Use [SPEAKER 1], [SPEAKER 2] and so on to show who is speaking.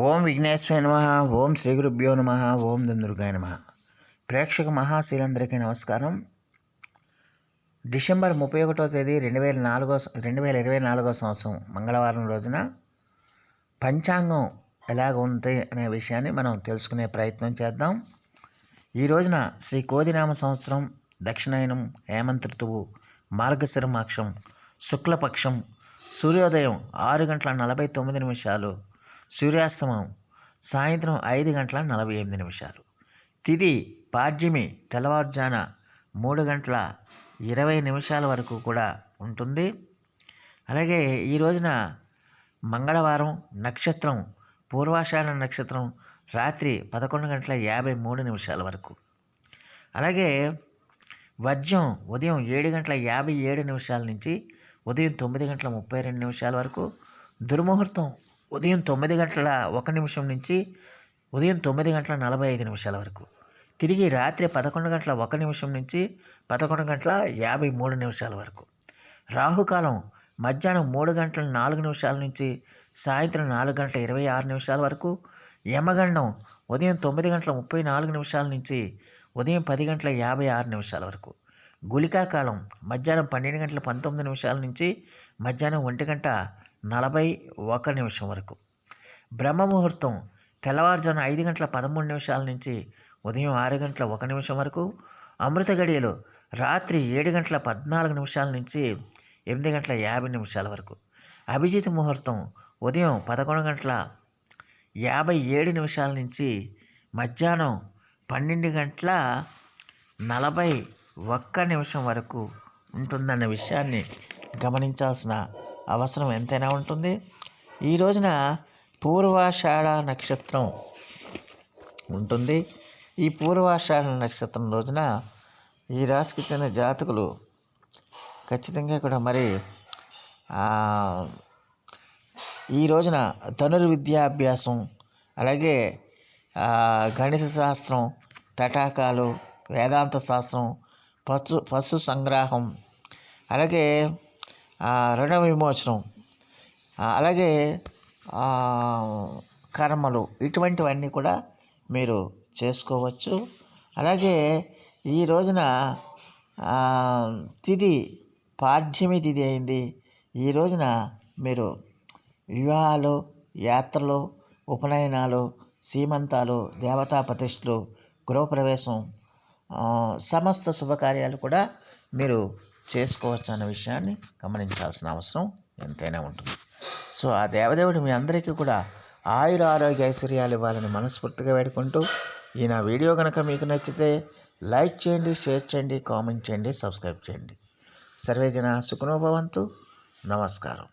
[SPEAKER 1] ఓం విఘ్నేశ్వర నమ ఓం శ్రీ గురుభ్యో నమ ఓం దుర్గాయ నమ. ప్రేక్షక మహాశీలందరికీ నమస్కారం. డిసెంబర్ ముప్పై ఒకటో తేదీ రెండు వేల నాలుగో రెండు వేల ఇరవై నాలుగో సంవత్సరం మంగళవారం రోజున పంచాంగం ఎలాగ ఉంది అనే విషయాన్ని మనం తెలుసుకునే ప్రయత్నం చేద్దాం. ఈ రోజున శ్రీ కోదినామ సంవత్సరం దక్షిణాయనం హేమంత్ ఋతువు మార్గశిర మాక్షం శుక్లపక్షం సూర్యోదయం ఆరు గంటల నలభై తొమ్మిది నిమిషాలు సూర్యాస్తమం సాయంత్రం ఐదు గంటల నలభై ఎనిమిది నిమిషాలు. తిది పాడ్యమి తెల్లవారుజాన మూడు గంటల ఇరవై నిమిషాల వరకు కూడా ఉంటుంది. అలాగే ఈ రోజున మంగళవారం నక్షత్రం పూర్వాషాఢ నక్షత్రం రాత్రి పదకొండు గంటల యాభై మూడు నిమిషాల వరకు. అలాగే వజ్రం ఉదయం ఏడు గంటల యాభై ఏడు నిమిషాల నుంచి ఉదయం తొమ్మిది గంటల ముప్పై రెండు నిమిషాల వరకు. దుర్ముహూర్తం ఉదయం తొమ్మిది గంటల ఒక నిమిషం నుంచి ఉదయం తొమ్మిది గంటల నలభై ఐదు నిమిషాల వరకు. తిరిగి రాత్రి పదకొండు గంటల ఒక నిమిషం నుంచి పదకొండు గంటల యాభై మూడు నిమిషాల వరకు. రాహుకాలం మధ్యాహ్నం మూడు గంటల నాలుగు నిమిషాల నుంచి సాయంత్రం నాలుగు గంటల ఇరవై ఆరు నిమిషాల వరకు. యమగండం ఉదయం తొమ్మిది గంటల ముప్పై నాలుగు నిమిషాల నుంచి ఉదయం పది గంటల యాభై ఆరు నిమిషాల వరకు. గుళికాకాలం మధ్యాహ్నం పన్నెండు గంటల పంతొమ్మిది నిమిషాల నుంచి మధ్యాహ్నం ఒంటి గంట నలభై ఒక నిమిషం వరకు. బ్రహ్మ ముహూర్తం తెల్లవారుజామున ఐదు గంటల పదమూడు నిమిషాల నుంచి ఉదయం ఆరు గంటల ఒక నిమిషం వరకు అమృత గడియలు రాత్రి ఏడు గంటల పద్నాలుగు నిమిషాల నుంచి ఎనిమిది గంటల యాభై నిమిషాల వరకు. అభిజిత్ ముహూర్తం ఉదయం పదకొండు గంటల యాభై ఏడు నిమిషాల నుంచి మధ్యాహ్నం పన్నెండు గంటల నలభై ఒక్క నిమిషం వరకు ఉంటుందన్న విషయాన్ని గమనించాల్సిన అవసరం ఎంతైనా ఉంటుంది. ఈ రోజున పూర్వాషాఢ నక్షత్రం ఉంటుంది. ఈ పూర్వాషాఢ నక్షత్రం రోజున ఈ రాశికి చెందిన జాతకులు ఖచ్చితంగా కూడా మరి ఈ రోజున ధనుర్విద్యాభ్యాసం అలాగే గణిత శాస్త్రం తటాకాలు వేదాంత శాస్త్రం పశు పశు సంగ్రహం. అలాగే రుణ విమోచనం. అలాగే కర్మలు. ఇటువంటివన్నీ కూడా మీరు చేసుకోవచ్చు. అలాగే ఈ రోజున తిది తిథి పాఠ్యమి తిథి అయింది. ఈ రోజున మీరు వివాహాలు యాత్రలు ఉపనయనాలు సీమంతాలు దేవతా ప్రతిష్ఠలు గృహప్రవేశం సమస్త శుభకార్యాలు కూడా మీరు చేసుకోవచ్చు అన్న విషయాన్ని గమనించాల్సిన అవసరం ఎంతైనా ఉంటుంది. సో ఆ దేవదేవుడు మీ అందరికీ కూడా ఆయుర ఆరోగ్య ఐశ్వర్యాలు ఇవ్వాలని మనస్ఫూర్తిగా వేడుకుంటూ ఈ నా వీడియో కనుక మీకు నచ్చితే లైక్ చేయండి షేర్ చేయండి కామెంట్ చేయండి సబ్స్క్రైబ్ చేయండి. సర్వేజన సుఖనోభవంతు నమస్కారం.